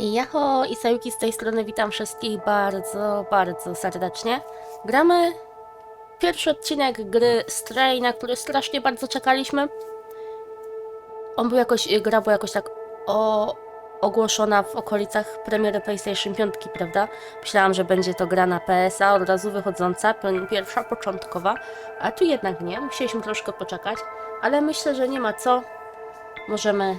Jaho i Sayuki z tej strony witam wszystkich bardzo, bardzo serdecznie. Gramy pierwszy odcinek gry Stray, na który strasznie bardzo czekaliśmy. On był jakoś, gra była jakoś tak o, ogłoszona w okolicach premiery PlayStation 5, prawda? Myślałam, że będzie to gra na PSA od razu wychodząca, pi- pierwsza, początkowa, a tu jednak nie, musieliśmy troszkę poczekać, ale myślę, że nie ma co. Możemy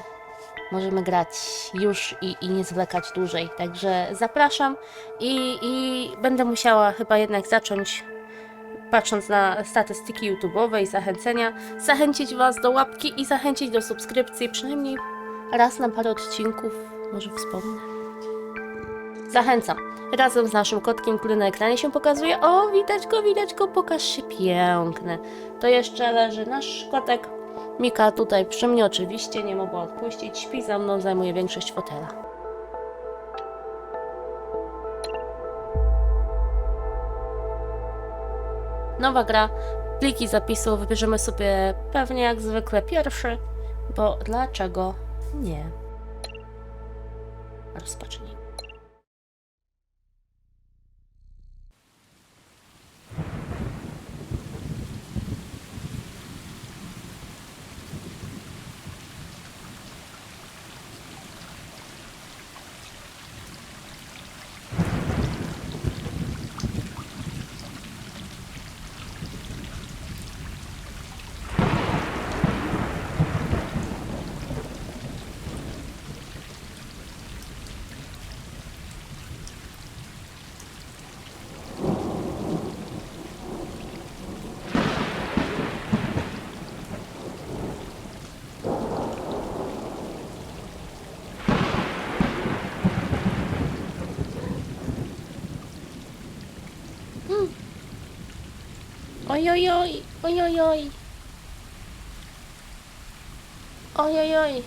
możemy grać już i, i nie zwlekać dłużej. Także zapraszam i, i będę musiała chyba jednak zacząć, patrząc na statystyki YouTube'owe i zachęcenia, zachęcić Was do łapki i zachęcić do subskrypcji, przynajmniej raz na parę odcinków, może wspomnę. Zachęcam. Razem z naszym kotkiem, który na ekranie się pokazuje. O, widać go, widać go, pokaż się piękny. To jeszcze leży nasz kotek. Mika tutaj przy mnie oczywiście, nie mogła odpuścić. Śpi za mną, zajmuje większość fotela. Nowa gra, pliki zapisu wybierzemy sobie pewnie jak zwykle pierwszy, bo dlaczego nie? Rozpocznij. Ojojoj, ojojoj. Ojojoj.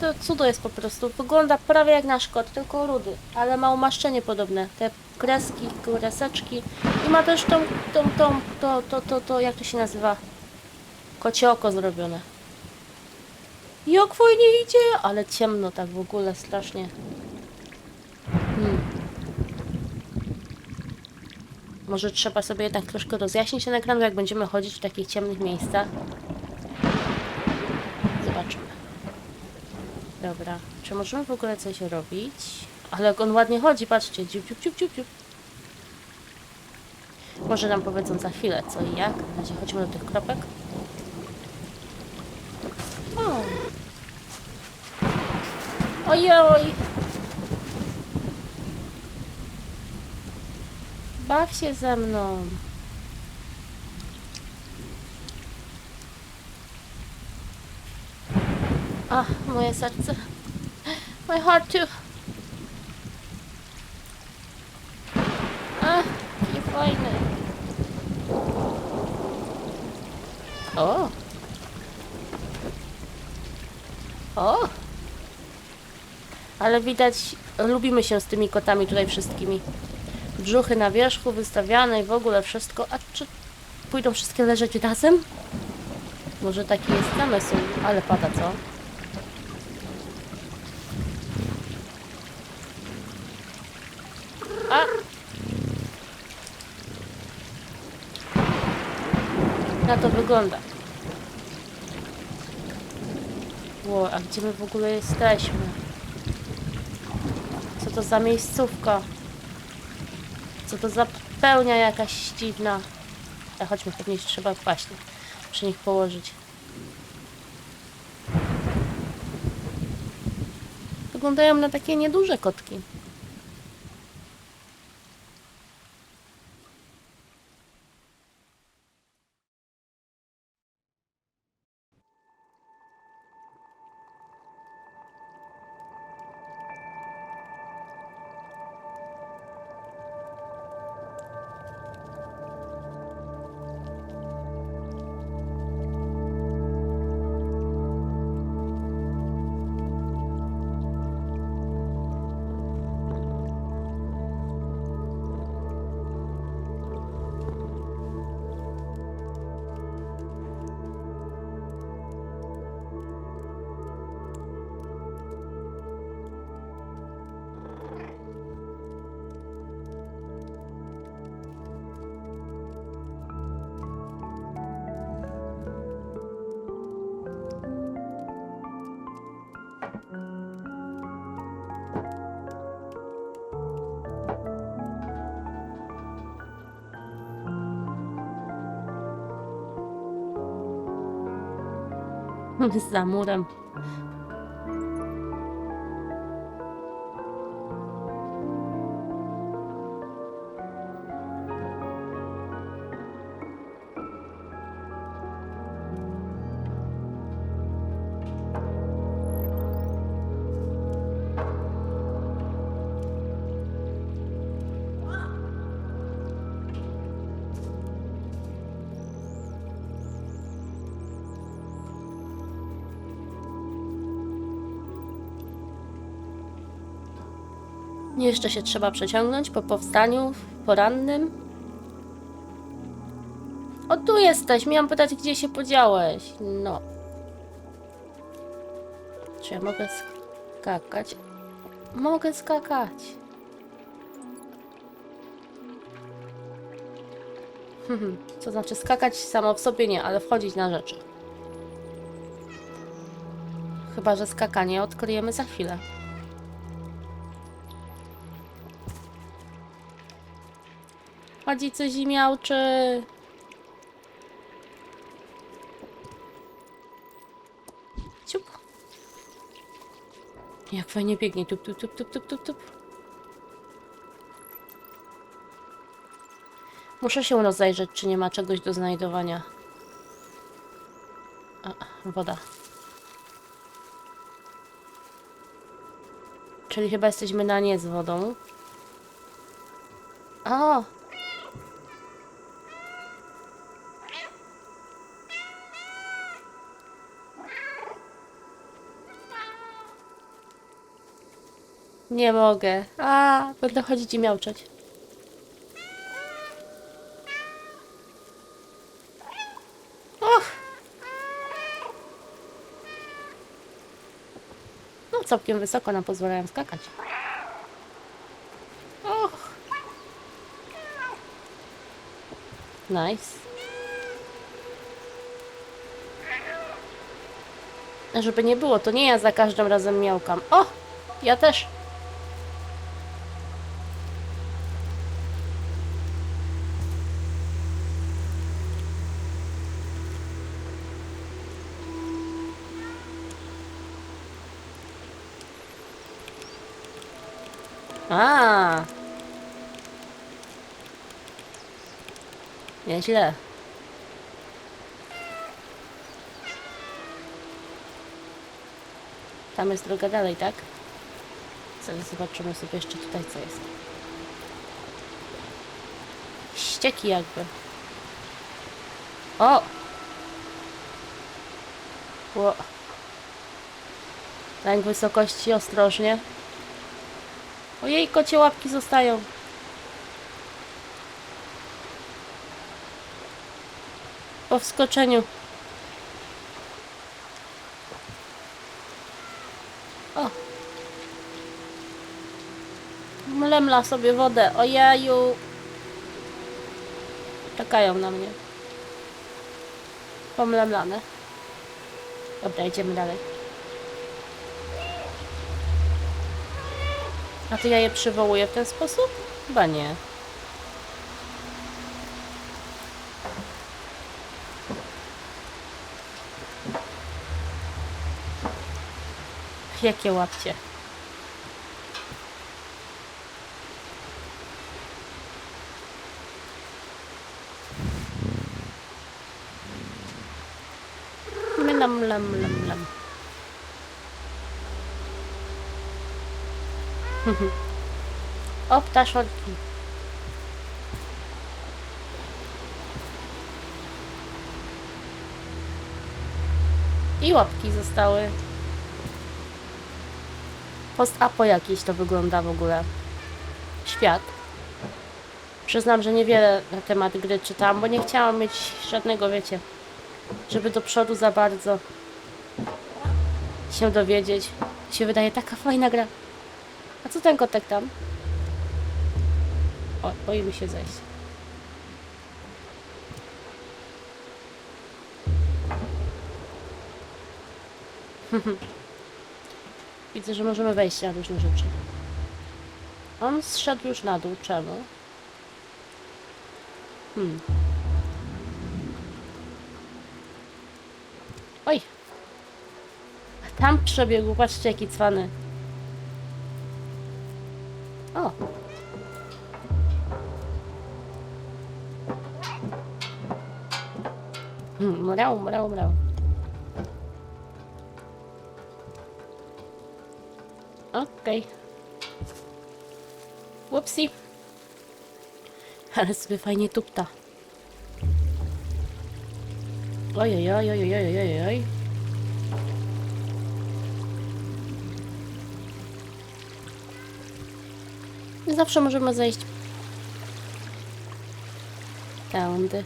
To cudo jest po prostu. Wygląda prawie jak nasz kot, tylko rudy, ale ma umaszczenie podobne. Te kreski, kreseczki. I ma też tą, tą, tą, to, to, to, to, jak to się nazywa? Kocie oko zrobione. Jak fajnie idzie, ale ciemno tak w ogóle, strasznie. Hmm. Może trzeba sobie jednak troszkę rozjaśnić ten ekran, jak będziemy chodzić w takich ciemnych miejscach. Zobaczymy. Dobra. Czy możemy w ogóle coś robić? Ale jak on ładnie chodzi, patrzcie. Dziup, dziup, dziup, dziup, dziup. Może nam powiedzą za chwilę co i jak. Na razie chodźmy do tych kropek. Ojoj! Baw się ze mną. Ach, moje serce. My heart too. Ach, jaki fajny. O. O. Ale widać, lubimy się z tymi kotami tutaj wszystkimi brzuchy na wierzchu wystawiane i w ogóle wszystko. A czy pójdą wszystkie leżeć razem? Może taki jest zamysł, ale pada co? A! Na to wygląda. Ło, a gdzie my w ogóle jesteśmy? Co to za miejscówka? Co to za pełnia jakaś dziwna. A chodźmy, pewnie trzeba właśnie przy nich położyć. Wyglądają na takie nieduże kotki. Za murem. Jeszcze się trzeba przeciągnąć po powstaniu porannym. O, tu jesteś. Miałam pytać, gdzie się podziałeś. No. Czy ja mogę skakać? Mogę skakać. Hmm, to znaczy skakać samo w sobie nie, ale wchodzić na rzeczy. Chyba, że skakanie odkryjemy za chwilę. Chodzi coś i miałczy. Ciup. Jak fajnie biegnie. Tup, tup, tup, tup, tup, tup, tup. Muszę się rozejrzeć, czy nie ma czegoś do znajdowania. A, woda. Czyli chyba jesteśmy na nie z wodą. O! Nie mogę. A, będę chodzić i miauczeć. Och! No, całkiem wysoko nam pozwalają skakać. Och! Nice. Żeby nie było, to nie ja za każdym razem miałkam. O! Ja też. Nieźle. Tam jest droga dalej, tak? Zaraz zobaczymy sobie jeszcze tutaj, co jest. Ścieki jakby. O! Ło. Lęk wysokości, ostrożnie. Ojej, kocie łapki zostają. Po wskoczeniu. O. Mlemla sobie wodę. Ojeju. Czekają na mnie. Pomlemlane. Dobra, idziemy dalej. A to ja je przywołuję w ten sposób? Chyba nie. Jakie łapcie? Mlam, lam, lam, lam. O, ptaszolki. I łapki zostały. Post-apo jakieś to wygląda w ogóle. Świat. Przyznam, że niewiele na temat gry czytałam, bo nie chciałam mieć żadnego, wiecie, żeby do przodu za bardzo się dowiedzieć. Się wydaje taka fajna gra. A co ten kotek tam? O, boimy się zejść. Widzę, że możemy wejść na różne rzeczy. On zszedł już na dół. Czemu? Hmm. Oj! Tam przebiegł, patrzcie jaki cwany. O! Hmm, mrał, mrał, mrał. Okej. Whoopsie. Ale sobie fajnie tupta. Ojej, oj, oj, oj, oj, oj, oj. Zawsze możemy zejść tędy.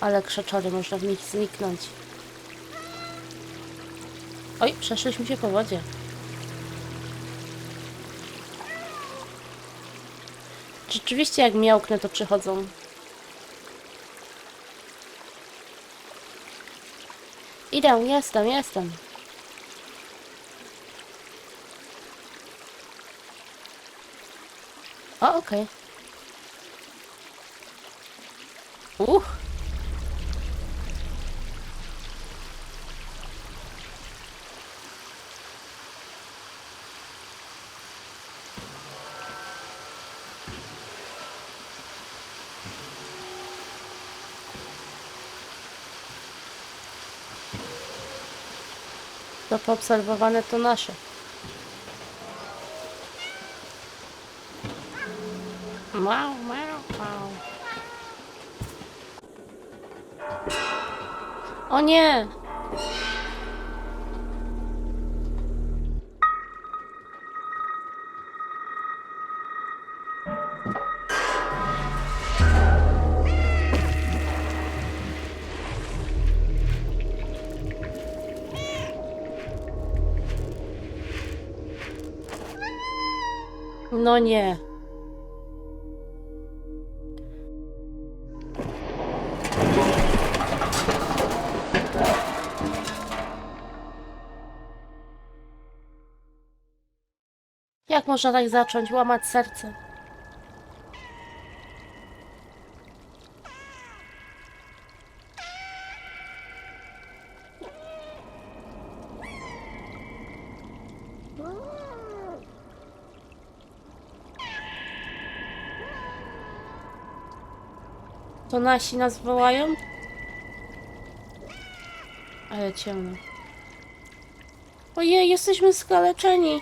Ale krzaczory, można w nich zniknąć. Oj, przeszliśmy się po wodzie. Rzeczywiście jak miałknę to przychodzą. Idę, jestem, jestem. O, okej. Uch. To poobserwowane to nasze. Wow, wow, wow. O nie! No nie. Jak można tak zacząć łamać serce? To nasi nas wołają? Ale ciemno. Ojej, jesteśmy skaleczeni.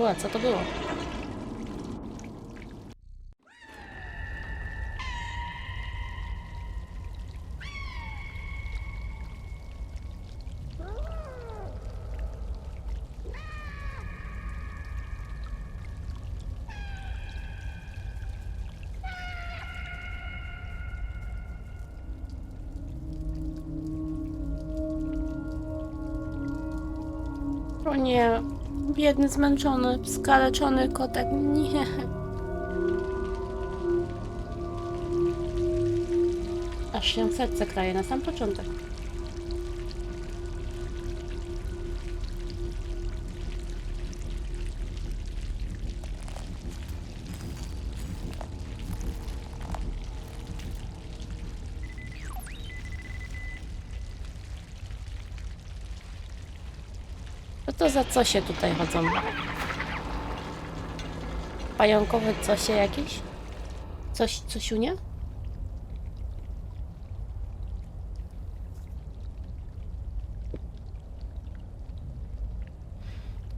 Ła, co to było? Biedny, zmęczony, skaleczony kotek. Nie. Aż się serce kraje na sam początek. To za cosie tutaj chodzą? Pająkowe cosie jakieś? Coś, cosiunia?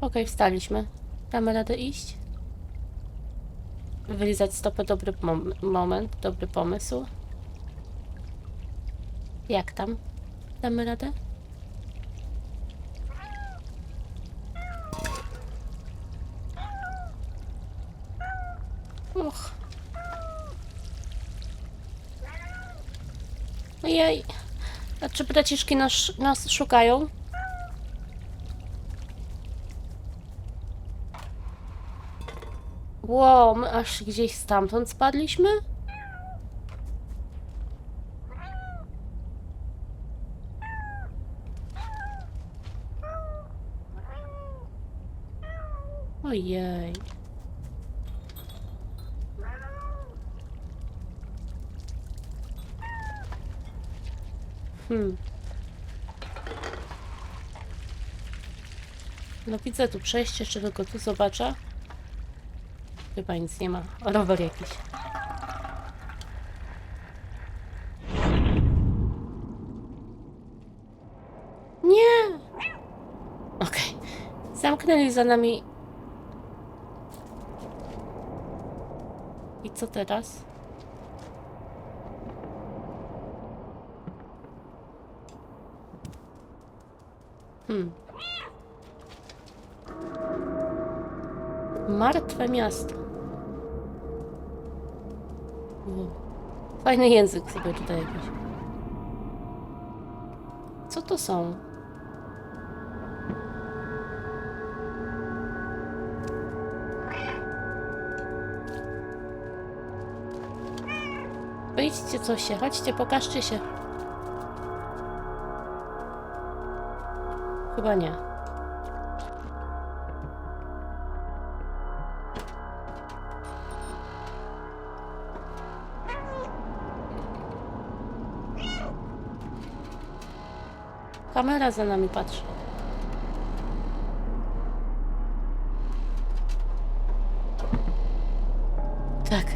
Okej, wstaliśmy. Damy radę iść? Wylizać stopę, dobry mom moment, dobry pomysł. Jak tam? Damy radę? Ojej. A czy braciszki nas, nas szukają? Wow, my aż gdzieś stamtąd spadliśmy? Ojej. Hmm. No widzę tu przejście, jeszcze tylko tu zobaczę. Chyba nic nie ma. Rower jakiś. Nie! Okej. Zamknęli za nami. I co teraz? Hmm. Martwe miasto. Wow. Fajny język sobie tutaj jakiś. Co to są? Wyjdźcie coś się, chodźcie, pokażcie się. Chyba nie. Kamera za nami patrzy. Tak.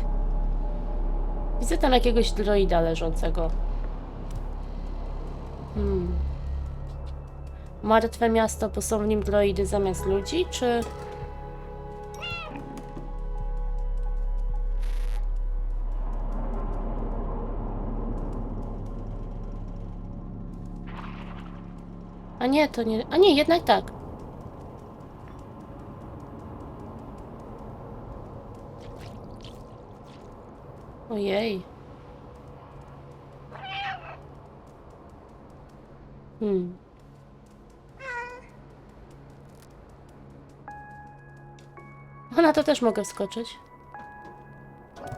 Widzę tam jakiegoś droida leżącego. Martwe miasto, bo są w nim droidy zamiast ludzi, czy... A nie, to nie... A nie, jednak tak. O, na to też mogę wskoczyć.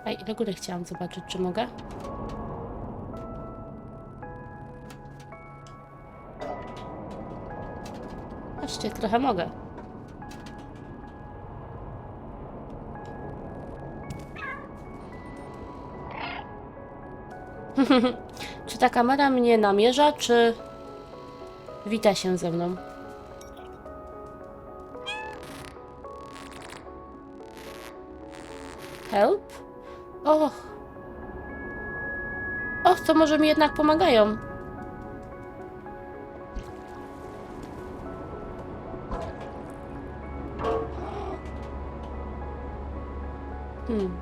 Ej, do góry chciałam zobaczyć, czy mogę. Patrzcie, trochę mogę. czy ta kamera mnie namierza, czy wita się ze mną? Help? Och. Och, to może mi jednak pomagają. Hmm.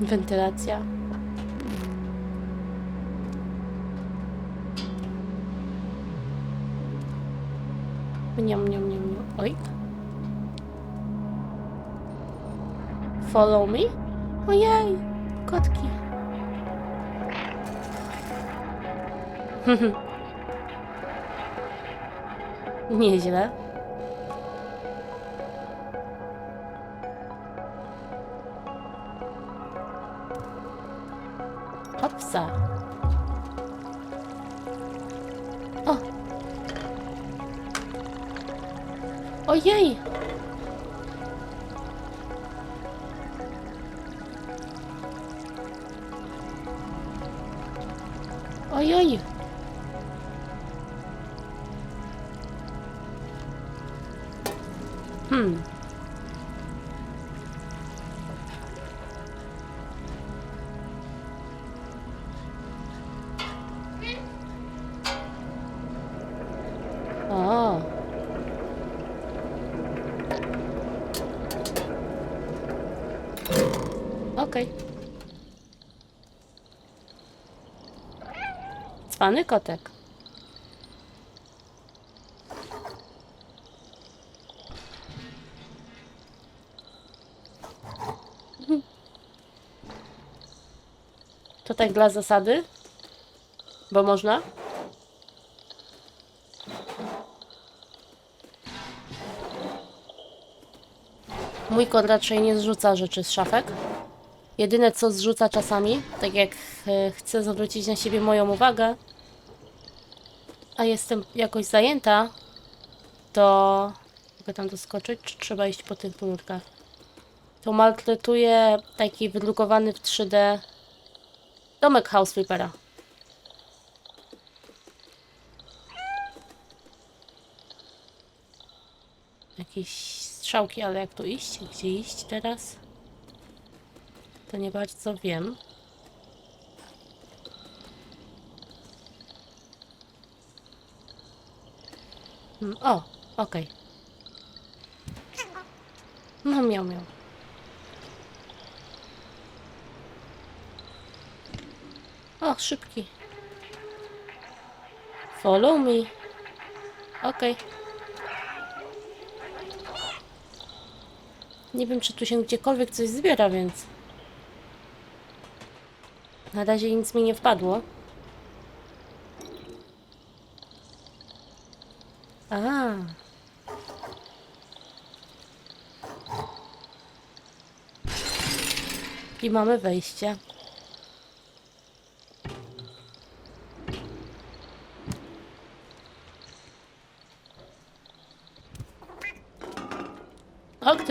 Wentylacja. Niam, niam, niam, niam. Oj. Follow me? Ojej, kotki. Nieźle. Hmm. O. Okej. Cwany kotek. To tak dla zasady? Bo można? Mój kot raczej nie zrzuca rzeczy z szafek. Jedyne co zrzuca czasami, tak jak e, chce zwrócić na siebie moją uwagę, a jestem jakoś zajęta, to mogę tam doskoczyć, czy trzeba iść po tych rurkach? To maltretuje taki wydrukowany w 3D domek House Flippera. Jakieś strzałki, ale jak tu iść? Gdzie iść teraz? To nie bardzo wiem. Hmm, O, okej. No miał, miał. O, szybki. Follow me. Okej. Nie wiem, czy tu się gdziekolwiek coś zbiera, więc... Na razie nic mi nie wpadło. A. I mamy wejście.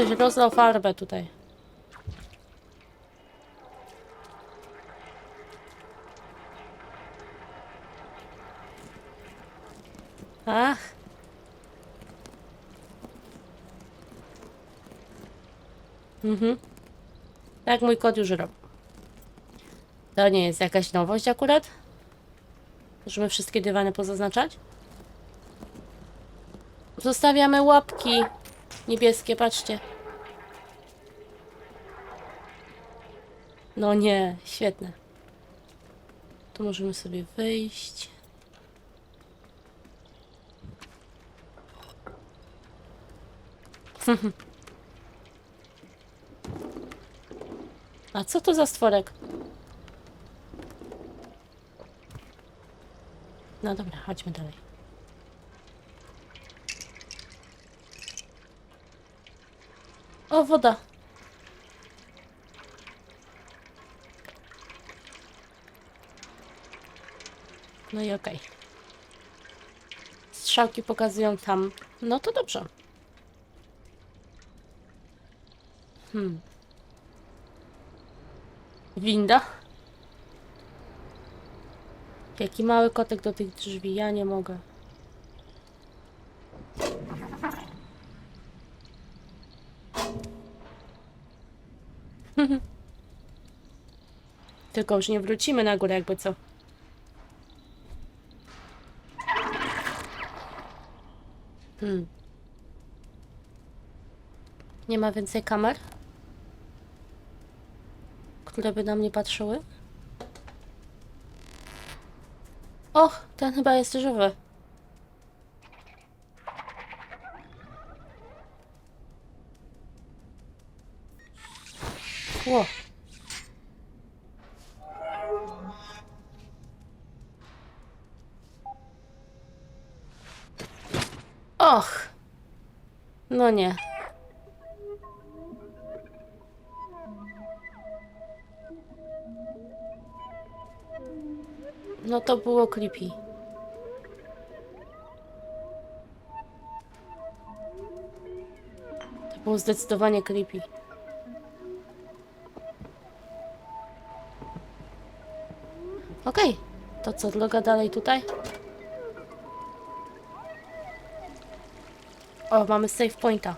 Ktoś rozlał farbę tutaj. Ach. Mhm. Tak mój kot już robi. To nie jest jakaś nowość akurat? Możemy wszystkie dywany pozaznaczać? Zostawiamy łapki niebieskie, patrzcie. No nie, świetne. Tu możemy sobie wyjść. A co to za stworek? No dobra, chodźmy dalej. O, woda. No i okej. Strzałki pokazują tam. No to dobrze. Hmm. Winda. Jaki mały kotek do tych drzwi, ja nie mogę. Tylko już nie wrócimy na górę, jakby co. Hmm. Nie ma więcej kamer? Które by na mnie patrzyły? Och, ten chyba jest żywy. Ło. Och. No nie. No to było creepy. To było zdecydowanie creepy. Okej, to co, droga dalej tutaj? O, mamy save pointa.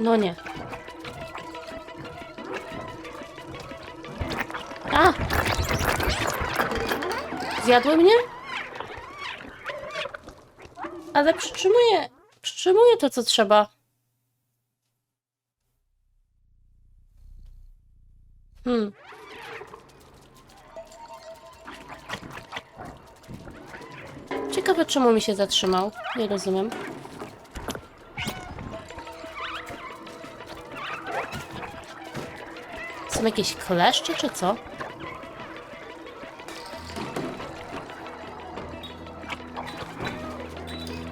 No nie. A! Zjadły mnie? Ale przytrzymuję, przytrzymuję to, co trzeba. Hmm. Ciekawe, czemu mi się zatrzymał. Nie rozumiem. Jakieś kleszcze, czy co?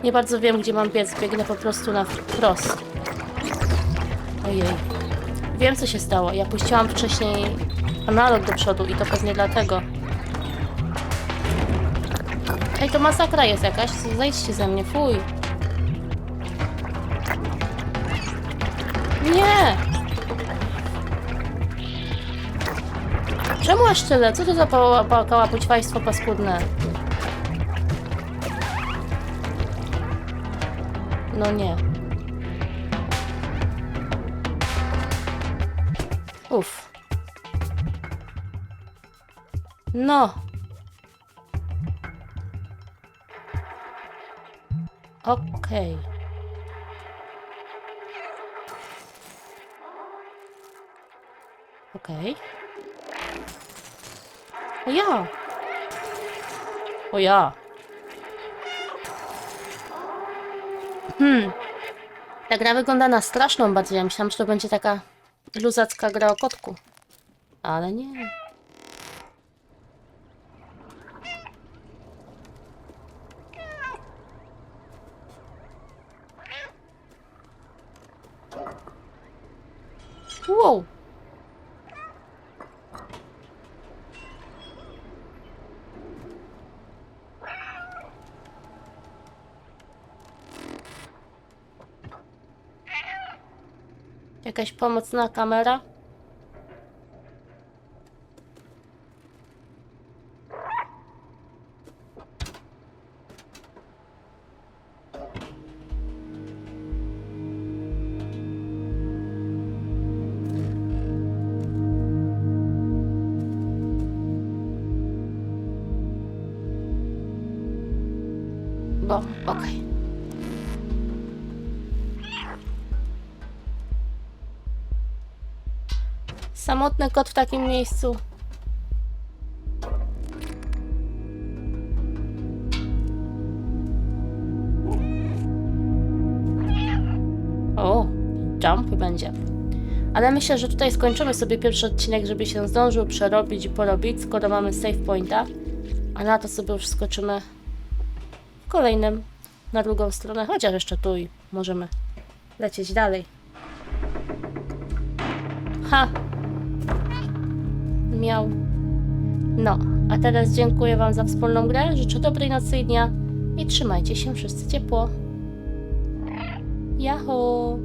Nie bardzo wiem, gdzie mam biec. Biegnę po prostu na wprost. Ojej. Wiem, co się stało. Ja puściłam wcześniej analog do przodu i to pewnie dlatego. Ej, to masakra jest jakaś. Zejdźcie ze mnie, fuj. Nie! Czemu aż tyle? Co to za kałapućwajstwo paskudne? No nie. Uff. No. Okej. Okej. O ja. O ja. Hmm. Ta gra wygląda na straszną bardziej. Ja myślałam, że to będzie taka luzacka gra o kotku. Ale nie. Wow. Jakaś pomocna kamera? Bo, okej. Samotny kot w takim miejscu. O, jump będzie. Ale myślę, że tutaj skończymy sobie pierwszy odcinek, żeby się zdążył przerobić i porobić, skoro mamy save pointa. A na to sobie już skoczymy w kolejnym, na drugą stronę, chociaż jeszcze tu i możemy lecieć dalej. Ha! Miał. No, a teraz dziękuję Wam za wspólną grę, życzę dobrej nocy i dnia i trzymajcie się wszyscy ciepło. Jaho!